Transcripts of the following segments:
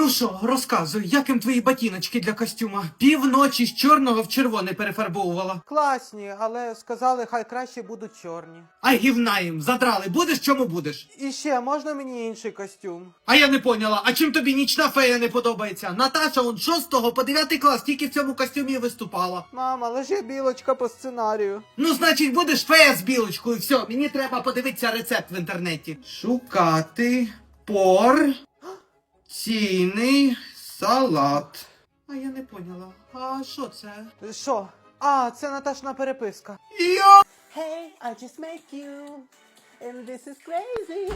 Ну що, розказуй, яким твої ботиночки для костюма? Півночі з чорного в червоне перефарбовувала. Класні, але сказали, хай краще будуть чорні. А гівна їм, задрали, будеш чому будеш? І ще можна мені інший костюм? А я не поняла, а чим тобі нічна фея не подобається? Наташа он 6 по 9 клас тільки в цьому костюмі виступала. Мама, я білочка по сценарію. Ну, значить, будеш фея з білочкою. Все, мені треба подивитися рецепт в інтернеті. Шукати порційний салат. А я не поняла. А що це? Що? А, це Наташна переписка. Йо! Hey, I just met you. And this is crazy.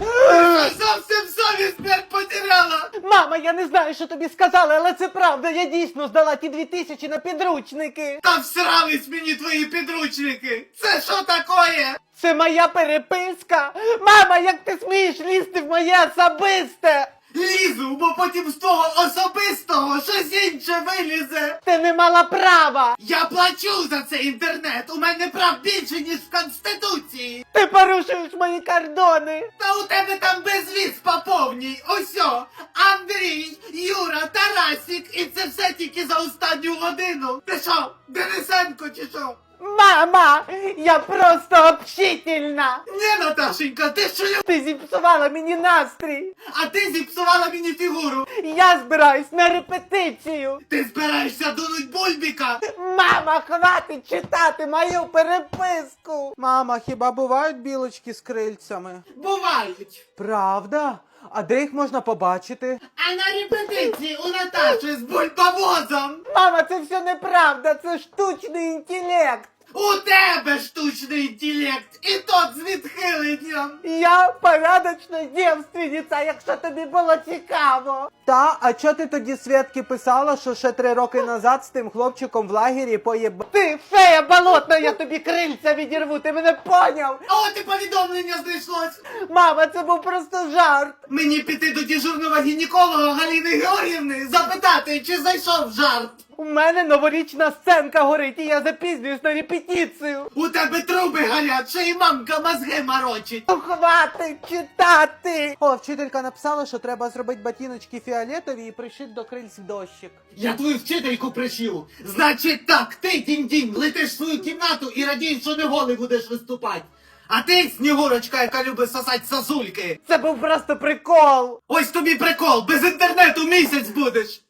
Зовсім совість блядь, потеряла! Мама, я не знаю, що тобі сказали, але це правда. Я дійсно здала ті дві тисячі на підручники. Та всрались мені твої підручники! Це що такое? Це моя переписка. Мама, як ти смієш лізти в моє особисте? Лізу, бо потім з того особистого щось інше вилізе! Ти не мала права. Я плачу за цей інтернет! У мене прав більше, ніж в Конституції! Ти порушуєш мої кордони. Та у тебе там безвіз поповній. Осьо! Андрій, Юра, Тарасік, і це все тільки за останню годину! Ти що, Денисенко чи що? Мама, я просто общительна. Ні, Наташенька, ти шлю! Ти зіпсувала мені настрій. А ти зіпсувала мені фігуру! Я збираюсь на репетицію. Ти збираєшся дунуть бульбіка! Мама, хватить читати мою переписку. Мама, хіба бувають білочки з крильцями? Бувають! Правда? А де їх можна побачити? А на репетиції у Наташі з бульбовозом! Мама, це все неправда, це штучний інтелект. У тебе штучний інтелект, і тот з відхиленням! Я порядочна дівственниця, якщо тобі було цікаво. Та, а чо ти тоді Святки писала, що ще три роки назад з тим хлопчиком в лагері поєб... Ти фея болотна, я тобі крильця відірву, ти мене поняв? А от і повідомлення знайшлось! Мама, це був просто жарт. Мені піти до дежурного гінеколога Галини Георгівни, запитати, чи зайшов жарт. У мене новорічна сценка горить, і я запізнююсь на репетицію. У тебе труби горять, ще й мамка мозги морочить. Ну, Хватить читати. О, вчителька написала, що треба зробити ботиночки фіолетові і пришити до крильць дощик. Я твою вчительку пришив. Значить так, ти дінь-дінь, летиш в свою кімнату і радій, що не голий будеш виступати. А ти, снігурочка, яка любить сосать сосульки. Це був просто прикол. Ось тобі прикол, без інтернету місяць будеш.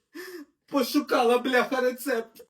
Пошукала бляха рецепт.